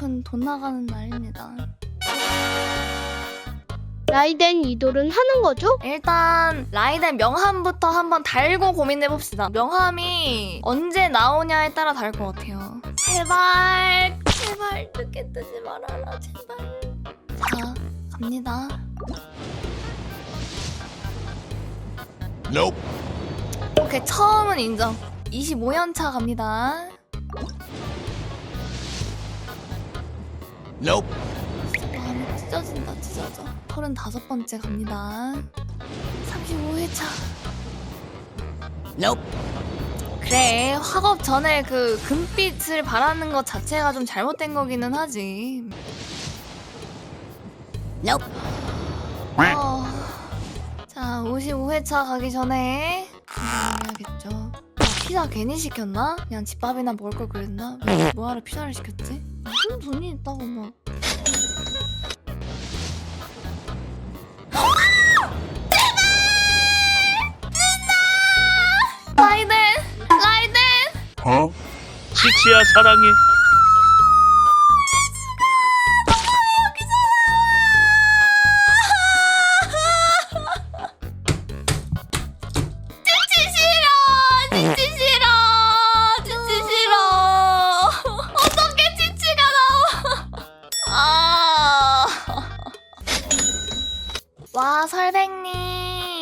큰돈 나가는 날입니다. 라이덴 이돌은 하는 거죠? 일단 라이덴 명함부터 한번 달고 고민해 봅시다. 명함이 언제 나오냐에 따라 다를 것 같아요. 제발, 제발 늦게 뜨지 말아라, 제발. 자, 갑니다. Nope. 오케이, 처음은 인정. 25년 차 갑니다. Nope. 마음이 찢어진다, 찢어져. 35번째 갑니다. 35회차. Nope. 그래, 학업 전에 그 금빛을 바라는 것 자체가 좀 잘못된 거기는 하지. Nope. 어... 자, 55회차 가기 전에 해야겠죠. 아, 피자 괜히 시켰나? 그냥 집밥이나 먹을 걸 그랬나? 왜 뭐하러 피자를 시켰지? 무슨 돈이 있다고 막. 라이덴! 라이덴! Huh? 치치야 사랑해.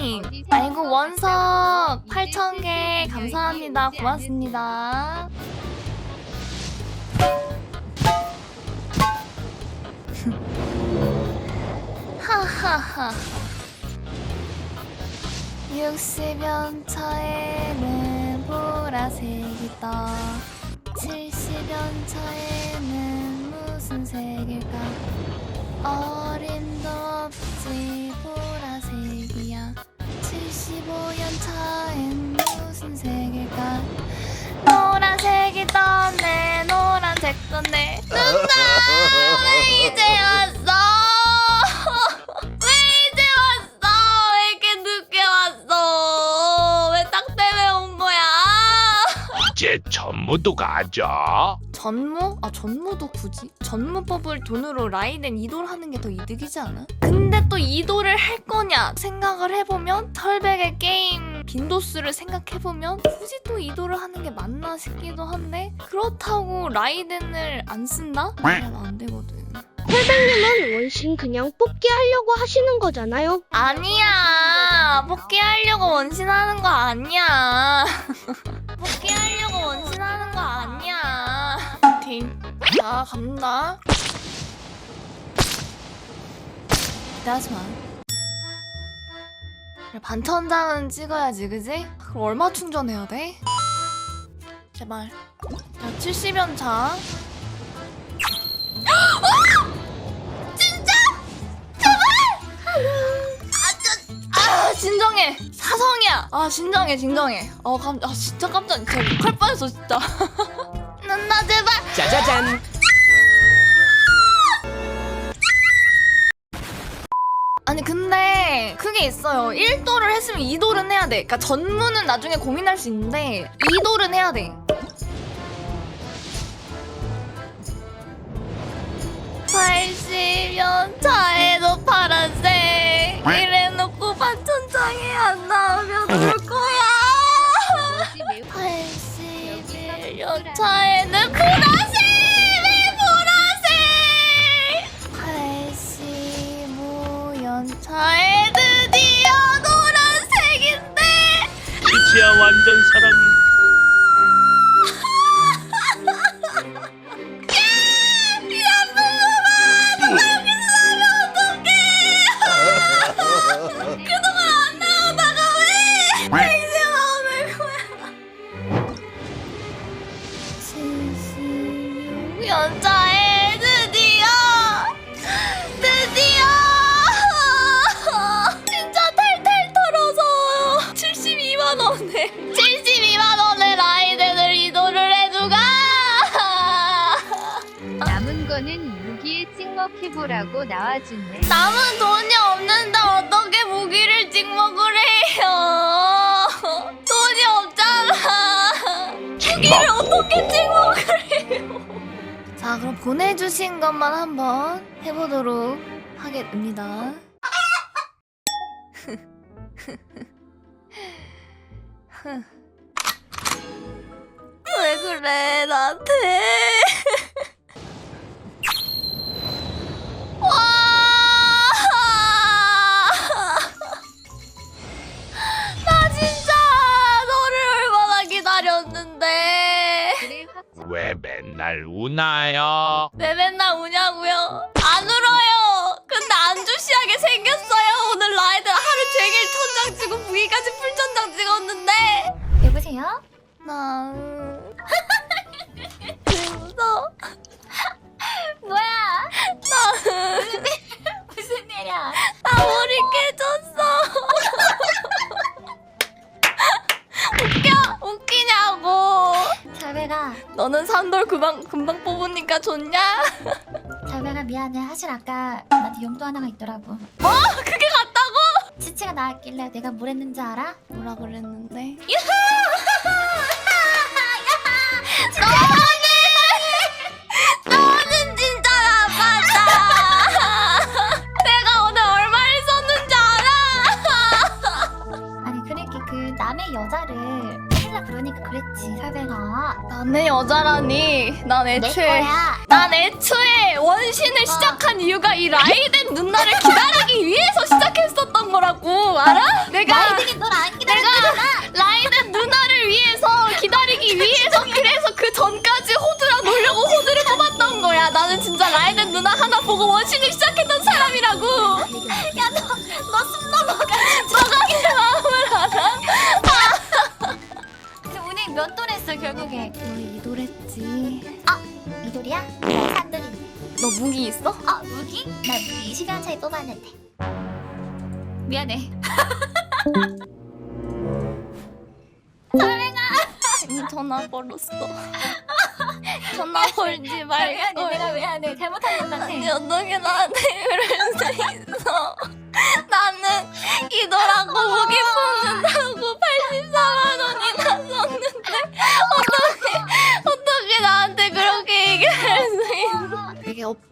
님! 아이고, 원석 8,000개 감사합니다. 고맙습니다. 하하하. 60연 차에는 보라색이 떠 70연 차에는 무슨 색일까 떴네 누나 왜 이제 왔어 왜 이제 왔어 왜 이렇게 늦게 왔어 왜 딱 때문에 온 거야 이제 전무도 가자. 전무? 아 전무도 굳이? 전무법을 돈으로 라이덴 이도를 하는 게 더 이득이지 않아? 근데 또 이도를 할 거냐 생각을 해보면 털백의 게임 빈도수를 생각해보면 굳이 또 이도를 하는 게 맞나 싶기도 한데 그렇다고 라이덴을 안 쓴다? 그러면 안 되거든. 혈백님은 원신 그냥 뽑기 하려고 하시는 거잖아요. 아니야. 복귀 하려고 원신하는 거 아니야. 복귀 하려고 원신하는 거 아니야. 오케이 자 갑니다 기다리지마 그래, 반천장은 찍어야지 그지? 그럼 얼마 충전해야 돼? 제발. 자 70연 차 아! 진정해. 사성이야. 아 진정해 진정해. 어 감, 아 진짜 깜짝 진짜 욕할 뻔했어 진짜. 누나 제발. 짜자잔. 그게 있어요. 1도를 했으면 2도는 해야 돼. 그러니까 전무는 나중에 고민할 수 있는데 2도는 해야 돼 72만 원에 72만 원에 라이덴을 이도를 해주가 남은 거는 무기에 찍먹해보라고 나와주네. 남은 돈이 없는데 어떻게 무기를 찍먹을 해요? 돈이 없잖아. 무기를 어떻게 찍먹을 해요? 자 자, 그럼 보내주신 것만 한번 해보도록 하겠습니다. 왜 그래, 나한테? 와! 나 진짜 너를 얼마나 기다렸는데. 왜 맨날 우나요? 왜 맨날 우냐고요? 안 울어요. 근데 안주시하게 생겼어요. 오늘 라이드 천장 찍고 부기까지 풀천장 찍었는데. 여보세요? 나 그래서 뭐야? 나, 무슨 일이야? 나 머리 깨졌어. 웃겨? 웃기냐고. 잘배가 너는 산돌 금방 금방 뽑으니까 좋냐? 잘배가 미안해. 사실 아까 나한테 용도 하나가 있더라고. 뭐? 그게 치치가 나왔길래 내가 뭘 했는지 알아? 뭐라 그랬는데? 너는 너는 진짜 나빴다. 내가 오늘 얼마를 썼는지 알아? 아니 그러니까 그 남의 여자를 그러니까 그랬지 설배가. 남의 여자라니. 난 내 애초에 거야. 난 애초에 원신을 시작한 이유가 이 라이덴 누나를 기다리기 위해서 시작했었던 거라고 알아? 내가 널안 기다렸잖아. 라이덴 누나를 위해서 기다리기 위해서 그래서 그 전까지 호드랑 놀려고 호드를 뽑았던 거야. 나는 진짜 라이덴 누나 하나 보고 원신을 시작했 했어 결국에? 너 이돌했지. 이돌이야? 나 산돌이. 너 무기 있어? 아 무기? 나 무기 20년 차에 뽑았는데. 미안해. 지금 전화 걸었어. 전화 걸지 말걸. 미안해. 내가 미안해. 잘못한 것 같아. 아니 어떻게 나한테 그럴 수 있어? 나는 이더라고 무기 뽑는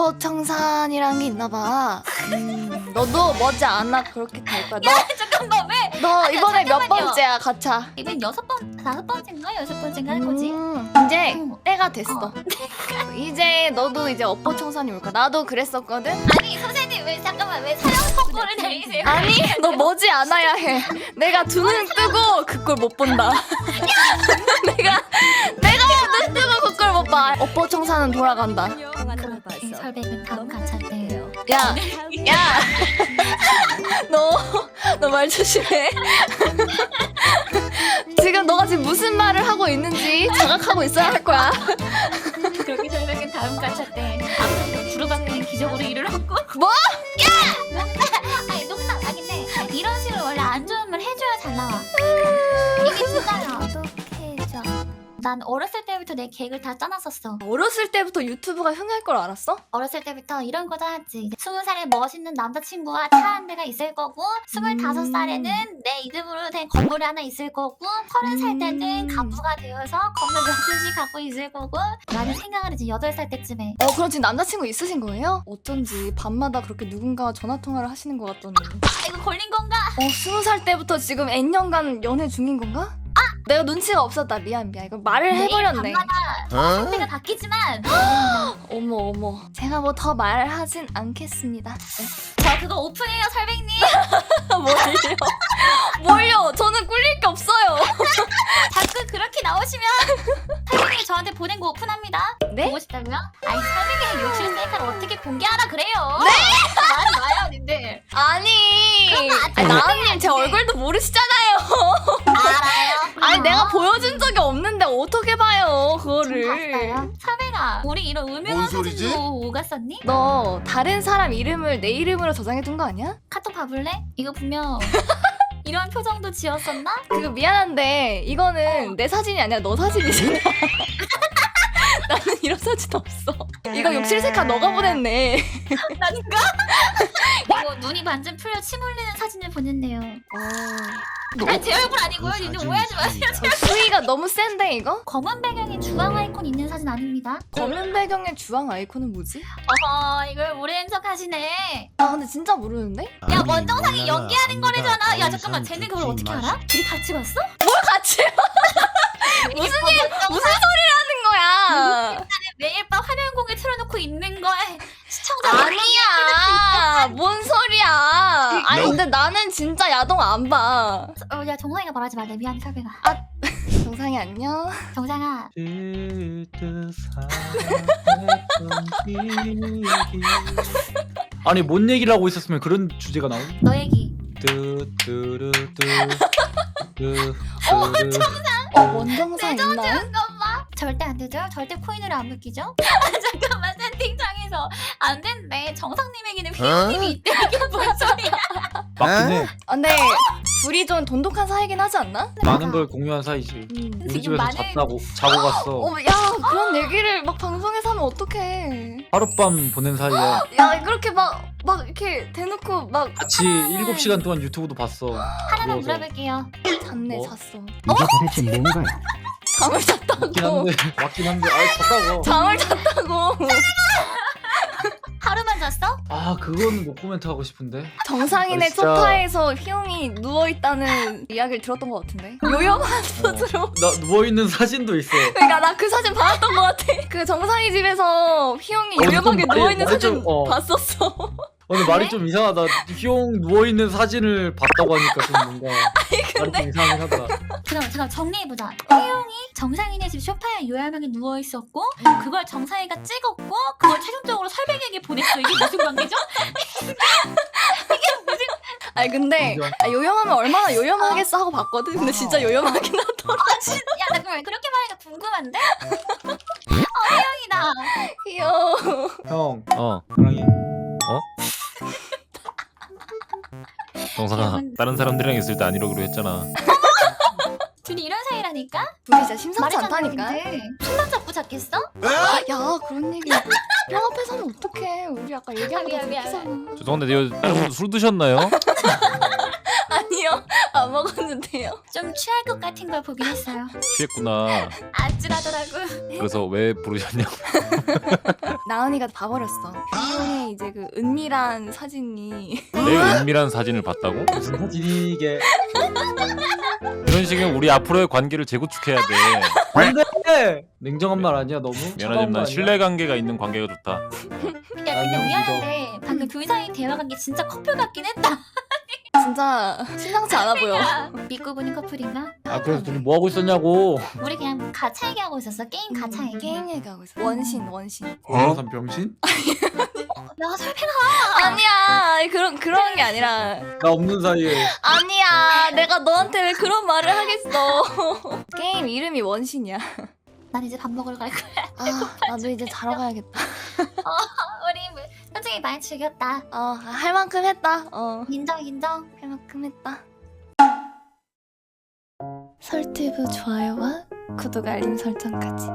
업보 청산이란 게 있나 봐. 음, 너도 머지 않아 그렇게 될 거야. 너, 잠깐만 왜? 너 이번에 몇 잠깐만요. 번째야 가차? 이번 여섯 번, 다섯 번째인가 여섯 번째인가 할 거지? 음, 이제 응. 때가 됐어. 이제 너도 이제 업보 청산이 올 거야. 나도 그랬었거든. 아니 선생님 왜 잠깐만 왜 사형 선고를 내리세요? 아니 너 머지 않아야 해. 내가 두 눈 뜨고 그걸 못 본다. 내가 내가 눈 봐. 업보 청산은 돌아간다. 이 설백은 다음 가차 때. 야, 야, 너너 말 조심해. 지금 너가 지금 무슨 말을 하고 있는지 자각하고 있어야 할 거야. 그렇게 설백은 다음 가차 때 앞으로 부르박는 기적으로 일을 얻고. 뭐? 야! 아니 농담 아닌데 이런 식으로 원래 안 좋은 말 해줘야 잘 나와. 이게 진짜야. 어떻게 자? 난 어렸을 때 부터 내 계획을 다 짜놨었어. 어렸을 때부터 유튜브가 흥할 걸 알았어? 어렸을 때부터 이런 거 짜놨지. 스무 살에 멋있는 남자친구와 차 한 대가 있을 거고, 스물다섯 살에는 내 이름으로 된 건물이 하나 있을 거고, 서른 살 때는 음. 간부가 되어서 건물 몇 채씩 갖고 있을 거고, 라는 생각을 이제 여덟 살 때쯤에. 어 그럼 지금 남자친구 있으신 거예요? 어쩐지 밤마다 그렇게 누군가와 전화 통화를 하시는 것 같더니. 아, 이거 걸린 건가? 어 스무 살 때부터 지금 N년간 연애 중인 건가? 아 내가 눈치가 없었다 미안 미안 이거 말을 해버렸네. 밤마다 상태가 바뀌지만, 어머 어머 제가 뭐 더 말하진 않겠습니다. 네. 저 그거 오픈해요, 설백님. 뭘요? 뭘요? 저는 꿀릴 게 없어요. 자꾸 그렇게 나오시면, 설백님이 저한테 보낸 거 오픈합니다. 네? 보고 싶다고요? 아니, 설백의 욕실 셀카를 어떻게 공개하라 그래요? 네? 말이 와요, 님들. 아니. 그런 거 아니 나은님 제 얼굴도 모르시잖아요. 알아요. 아니 내가 보여준 적이 없는데 어떻게 봐요 그거를. 봤어요? 설백아, 우리 이런 음흉한 뭔 소리지? 사진도 오갔었니? 너 다른 사람 이름을 내 이름으로 저장해둔 거 아니야? 카톡 봐볼래? 이거 분명 이런 표정도 지었었나? 그거 미안한데 이거는 내 사진이 아니라 너 사진이잖아. 나는 이런 사진 없어. 이거 욕실 색깔 너가 보냈네. 난가? 이거 눈이 반쯤 풀려 침 흘리는 사진을 보냈네요. 어, 아, 제 얼굴 아니고요. 이제 오해하지 마세요. 수위가 너무 센데 이거? 검은 배경에 주황 아이콘 있는 사진 아닙니다. 검은 배경의 주황 아이콘은 뭐지? 어허, 이걸 모르는 척 하시네. 아 근데 진짜 모르는데? 야, 원정상이 연기하는 거래잖아. 야, 잠깐만, 쟤네 그걸 어떻게 알아? 둘이 같이 봤어? 뭘 같이 무슨 일? 무슨 소리를 하는 거야? 매일 밤 화면 놓고 있는 거에 시청자 아니야. 뭔 소리야? 아니 근데 나는 진짜 야동 안 봐. 어, 야, 정상이가 말하지 마. 내 미안해, 설배가. 정상이 안녕. 정상아, 아니 뭔 얘기를 하고 있었으면 그런 주제가 나오니? 너 얘기. 뚜뚜루뚜 어 원정상 있나요? 잠깐만. 절대 안 되죠? 절대 코인으로 안 묶이죠? 아, 잠깐만, 채팅창에서 안 된대. 정상님에게는 피디님이 있대. 이게 뭔 소리야? 맞긴 해 아, 근데 둘이 좀 돈독한 사이긴 하지 않나? 많은 걸 공유한 사이지 음. 우리 지금 집에서 많은- 잤다고 자고 갔어 어, 야 그런 얘기를 막 방송에서 하면 어떡해? 하룻밤 보낸 사이야 야 그렇게 막 막 이렇게 대놓고 막 같이 7시간 동안 유튜브도 봤어 하나만. 물어볼게요. 잤네 뭐? 잤어. 이게 도대체 뭔가요? 잠을 맞긴 잤다고. 한데 맞긴 한데 아이 잤다고 잠을 잤다고. 하루만 잤어? 아 그거는 못 코멘트 하고 싶은데 정상인의 아, 진짜. 소파에서 휘용이 누워 있다는 이야기를 들었던 것 같은데. 요염한 포즈로. 나 누워있는 사진도 있어 그러니까 나 그 사진 봤던 것 같아. 그 정상이 집에서 휘용이 어, 요염하게 누워 있는 사진 좀, 어. 봤었어. 오늘 말이 좀 이상하다 휘용 누워 있는 사진을 봤다고 하니까 좀 뭔가 말이 좀 이상하긴 하다 그럼 잠깐 정리해보자. 태용이 정상인의 집 소파에 요양하게 누워 있었고 그걸 정상이가 찍었고 그걸 최종적으로 설백에게 보냈어. 이게 무슨 관계죠? 아니 근데 인정. 아, 요염하면 얼마나 요염하겠어 하고 봤거든. 근데 진짜 요염하긴 하더라. 아야 잠깐만 그렇게 말하니까 궁금한데? 정상아. 다른 사람들이랑 있을 때 안 이러기로 했잖아. 둘이 이런 사이라니까? 둘이 진짜 심상치 않다니까. 손만 잡고 잤겠어? 야 그런 얘기 형 앞에서 하면 어떡해. 우리 아까 얘기한 거 미안, 미안, 들키잖아. 죄송한데 여- 여러분 술 드셨나요 안 먹었는데요. 좀 취할 것 같은 걸 보긴 했어요. 취했구나. 아찔하더라고. 그래서 왜 부르셨냐고. 나은이가 봐버렸어. 휘용의 이제 그 은밀한 사진이 내 은밀한 사진을 봤다고? 무슨 사진이 이게 이런 식이면 우리 앞으로의 관계를 재구축해야 돼. 안돼 냉정한 말 아니야 너무 차가운 거 미안하지만 아니야? 신뢰 관계가 있는 관계가 좋다. 야 근데 아니요, 미안한데 방금 둘 사이 대화가 게 진짜 커플 같긴 했다. 진짜 심상치 않아 보여. 믿고 보는 커플인가? 아 그래서 둘이 뭐 하고 있었냐고 우리 그냥 가차 얘기하고 있었어. 게임 가차 얘기. 게임 얘기하고 있어. 원신 원신. 어산 병신? 야 설패가 아니야 아니, 그런 그런 게 아니라 나 없는 사이에 아니야 내가 너한테 왜 그런 말을 하겠어. 게임 이름이 원신이야. 난 이제 밥 먹으러 갈 거야. 아 나도 이제 자러 가야겠다. 솔직히 많이 즐겼다. 어 할 만큼 했다. 어. 인정 인정. 할 만큼 했다. 설티브 좋아요와 구독 알림 설정까지.